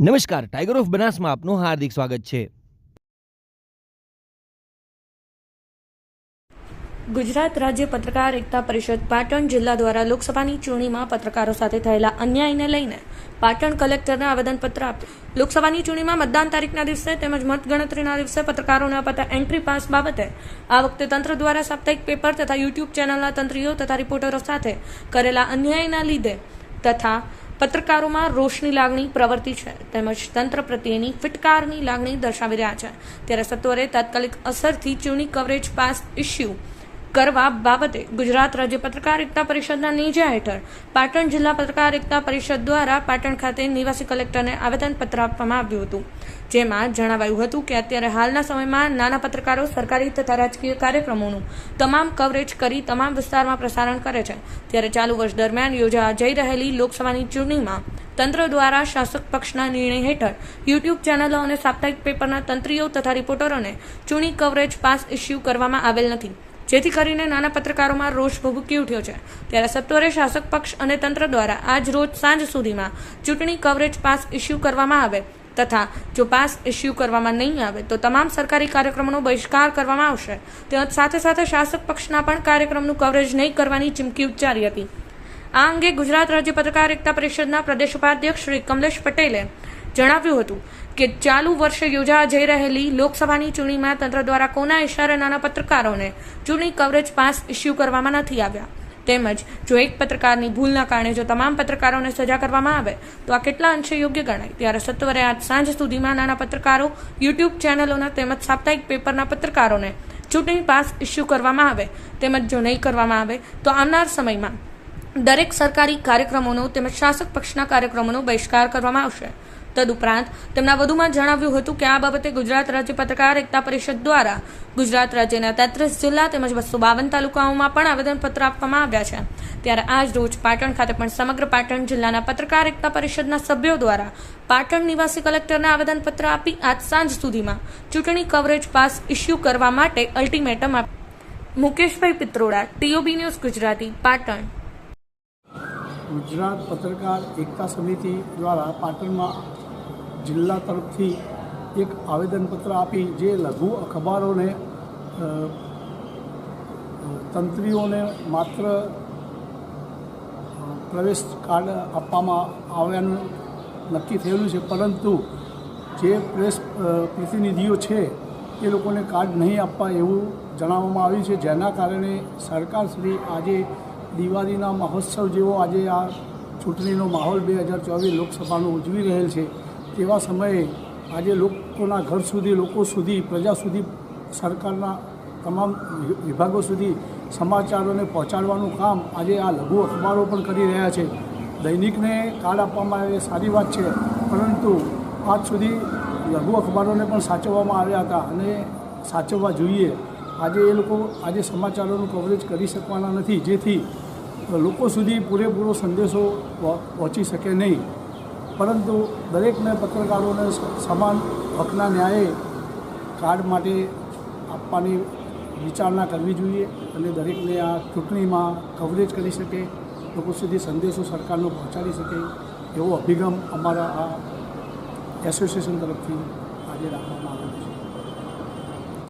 નમસ્કાર tiger of બનાસમાં આપનું હાર્દિક સ્વાગત છે. ગુજરાત રાજ્ય પત્રકાર એકતા પરિષદ પાટણ જિલ્લા દ્વારા લોકસભાની ચૂંટણીમાં પત્રકારો સાથે થયેલા અન્યાયને લઈને પાટણ કલેક્ટરને આવેદનપત્ર આપ્યું. લોકસભાની ચૂંટણીમાં મતદાન તારીખના દિવસે તેમજ મતગણતરીના દિવસે પત્રકારોને અપાતા એન્ટ્રી પાસ બાબતે આ વખતે તંત્ર દ્વારા સાપ્તાહિક પેપર તથા યુટ્યુબ ચેનલના તંત્રીઓ તથા રિપોર્ટરો સાથે કરેલા અન્યાયના લીધે તથા પત્રકારોમાં રોષની લાગણી પ્રવર્તી છે. તેમજ તંત્ર પ્રત્યેની ફિટકારની લાગણી દર્શાવી રહ્યા છે. ત્યારે સત્વરે તાત્કાલિક અસરથી ચૂંટણી કવરેજ પાસ ઇસ્યુ કરવા બાબતે ગુજરાત રાજ્ય પત્રકાર એકતા પરિષદના નેજા હેઠળ પાટણ જિલ્લા પત્રકાર એકતા પરિષદ દ્વારા પાટણ ખાતે નિવાસી કલેક્ટરને આવેદનપત્ર આપવામાં આવ્યું હતું. જેમાં જણાવાયું હતું કે અત્યારે હાલના સમયમાં નાના પત્રકારો સરકારી તથા રાજકીય કાર્યક્રમોનું તમામ કવરેજ કરી તમામ વિસ્તારમાં પ્રસારણ કરે છે. ત્યારે ચાલુ વર્ષ દરમિયાન યોજા જઈ રહેલી લોકસભાની ચૂંટણીમાં તંત્ર દ્વારા શાસક પક્ષના નિર્ણય હેઠળ યુટ્યુબ ચેનલો અને સાપ્તાહિક પેપરના તંત્રીઓ તથા રિપોર્ટરોને ચૂંટણી કવરેજ પાસ ઇસ્યુ કરવામાં આવેલ નથી. જેથી કરીને નાના પત્રકારોમાં રોષ ભભૂકી ઉઠ્યો છે. ત્યારે સત્વરે શાસક પક્ષ અને તંત્ર દ્વારા આજ રોજ સાંજ સુધીમાં ચૂંટણી કવરેજ પાસ ઇસ્યુ કરવામાં આવે તથા જો પાસ ઇસ્યુ કરવામાં નહીં આવે તો તમામ સરકારી કાર્યક્રમોનો બહિષ્કાર કરવામાં આવશે. તેમજ સાથે સાથે શાસક પક્ષના પણ કાર્યક્રમનું કવરેજ નહીં કરવાની ચીમકી ઉચ્ચારી હતી. આ અંગે ગુજરાત રાજ્ય પત્રકાર એકતા પરિષદના પ્રદેશ ઉપાધ્યક્ષ શ્રી કમલેશ પટેલે જણાવ્યું હતું કે ચાલુ વર્ષે યોજા જઈ રહેલી લોકસભાની ચૂંટણીમાં તંત્ર દ્વારા કોના ઇશારે નાના પત્રકારોને ચૂંટણી કવરેજ પાસ ઇસ્યુ કરવામાં નથી આવ્યા? તેમજ જો એક પત્રકારની ભૂલના કારણે જો તમામ પત્રકારોને સજા કરવામાં આવે, તો આ કેટલા અંશે યોગ્ય ગણાય? ત્યારે સત્વરે આજ સાંજ સુધીમાં નાના પત્રકારો યુટ્યુબ ચેનલોના તેમજ સાપ્તાહિક પેપરના પત્રકારોને ચૂંટણી પાસ ઇસ્યુ કરવામાં આવે તેમજ જો નહીં કરવામાં આવે, તો આવનાર સમયમાં દરેક સરકારી કાર્યક્રમોનો તેમજ શાસક પક્ષના કાર્યક્રમોનો બહિષ્કાર કરવામાં આવશે. તદુપરાંત તેમના વધુમાં જણાવ્યું હતું કે આ બાબતે ગુજરાત રાજ્ય પત્રકાર એકતા પરિષદ દ્વારા ગુજરાત રાજ્યના તેત્રીસ જિલ્લા તેમજ બસો બાવન તાલુકાઓમાં પણ આવેદનપત્ર આપવામાં આવ્યા છે. ત્યારે આજ રોજ પાટણ ખાતે પણ સમગ્ર પાટણ જિલ્લાના પત્રકાર એકતા પરિષદના સભ્યો દ્વારા પાટણ નિવાસી કલેક્ટરને આવેદનપત્ર આપી આજ સાંજ સુધીમાં ચૂંટણી કવરેજ પાસ ઇસ્યુ કરવા માટે અલ્ટિમેટમ આપ્યું મુકેશભાઈ પિત્રોડા, ટીઓબી ન્યૂઝ ગુજરાતી, પાટણ. ગુજરાત પત્રકાર એકતા સમિતિ દ્વારા પાટણમાં જિલ્લા તરફથી એક આવેદનપત્ર આપી જે લઘુ અખબારોને તંત્રીઓને માત્ર પ્રવેશ કાર્ડ આપવામાં આવ્યાનું નક્કી થયેલું છે, પરંતુ જે પ્રેસ પ્રતિનિધિઓ છે, એ લોકોને કાર્ડ નહીં આપવા એવું જણાવવામાં આવ્યું છે, જેના કારણે સરકારશ્રી આજે દિવાળીના મહોત્સવ જેવો આજે આ ચૂંટણીનો માહોલ બે હજાર ચોવીસ લોકસભાનો ઉજવી રહેલ છે. તેવા સમયે આજે લોકોના ઘર સુધી, લોકો સુધી, પ્રજા સુધી, સરકારના તમામ વિભાગો સુધી સમાચારોને પહોંચાડવાનું કામ આજે આ લઘુ અખબારો પણ કરી રહ્યા છે. દૈનિકને કાર્ડ આપવામાં આવે સારી વાત છે, પરંતુ આજ સુધી લઘુ અખબારોને પણ સાચવવામાં આવ્યા હતા અને સાચવવા જોઈએ. આજે એ લોકો, આજે સમાચારોનું કવરેજ કરી શકવાના નથી, જેથી લોકો સુધી પૂરેપૂરો સંદેશો પહો- પહોંચી શકે નહીં. પરંતુ દરેકને પત્રકારોને સમાન હકના ન્યાયે કાર્ડ માટે આપવાની વિચારણા કરવી જોઈએ અને દરેકને આ ચૂંટણીમાં કવરેજ કરી શકે, લોકો સુધી સંદેશો સરકારનો પહોંચાડી શકે એવો અભિગમ અમારા આ એસોસિએશન તરફથી આજે રાખવામાં આવ્યો